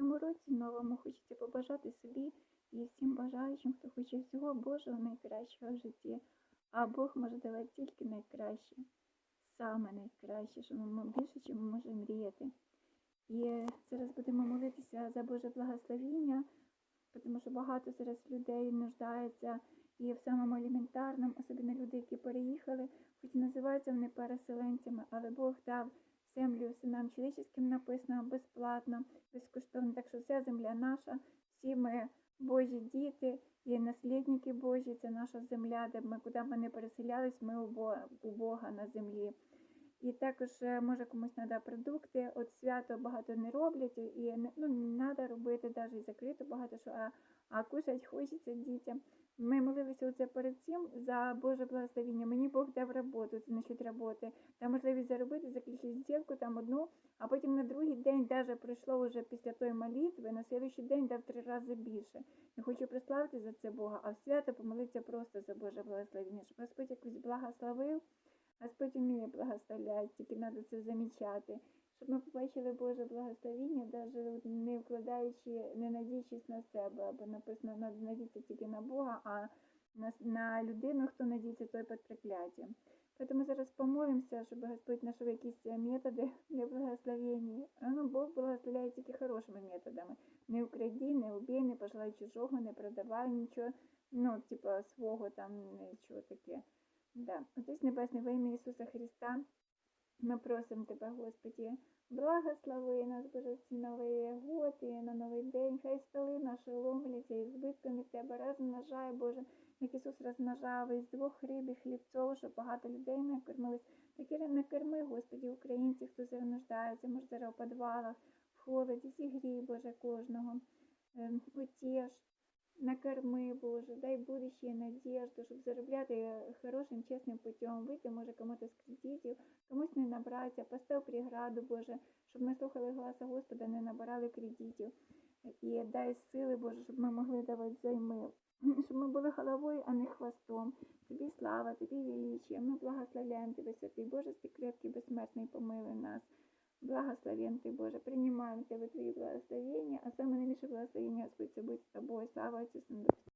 цьому році новому хочеться побажати собі і всім бажаючим, хто хоче всього Божого найкращого в житті. А Бог може давати тільки найкраще, саме найкраще, що ми більше, чим ми можемо мріяти. І зараз будемо молитися за Боже благословіння, тому що багато зараз людей нуждаються і в самому елементарному, особливо люди, які переїхали, хоч і називаються вони переселенцями, але Бог дав землю синам чоловіческим написано безплатно, безкоштовно. Так що вся земля наша, всі ми Божі діти і наслідники Божі, це наша земля, де ми куди б не переселялись, ми у Бога, на землі. І також е, може комусь треба продукти. От свято багато не роблять, і ну, не треба робити навіть закрито багато що, а кушать хочеться дітям. Ми молилися оце перед цим за Боже благословення. Мені Бог дав роботу, це насчет роботи. Та можливість заробити, заключити зділку там одну, а потім на другий день даже прийшло вже після тої молитви, на слідуючий день дав три рази більше. Я хочу прославити за це Бога, а в свято помолитися просто за Боже благословення, щоб Господь якось благословив. Господь вміє благословляти, тільки треба це замічати. Щоб ми побачили Боже благословіння, навіть не вкладаючи, не надіючись на себе, або написано «Надо надіятися тільки на Бога, а на, на людину, хто надіється, той під прокляттям. Тому зараз помолимося, щоб Господь знайшов якісь е, методи для благословення. Ну, Бог благословляє тільки хорошими методами. Не укради, не убій, не пожелай чужого, не продавай нічого, ну, типа свого там, нічого таке. Да. Отець Небесний, во ім'я Ісуса Христа, ми просимо Тебе, Господі, благослови нас, Боже, ці новий год і на новий день. Хай столи наші ломляться і збитками Тебе розмножай, Боже, як Ісус розмножав із двох риб і хлібців, щоб багато людей накормились. Такі накорми, Господі, українців, хто зараз може зараз у підвалах, в холоді, зігрій, Боже, кожного. Ем, Утєш, накорми, Боже, дай будущее надежду, щоб заробляти хорошим, чесним путем, вийти, може, кому-то з кредитів, комусь постав преграду, Боже, щоб ми слухали голоса Господа, не набирали кредитів. І дай сили, Боже, щоб ми могли давати займи, щоб ми були головою, а не хвостом. Тобі слава, тобі величие. Ми благословляємо Тебе, святий Боже, ти крепкий, безсмертний, помилуй нас. Благословен Ты, Боже, принимаем Тебя Твои благословения, а самое наилучшее благословение, Господь, будет с Тобой, слава Отцу, Сыну,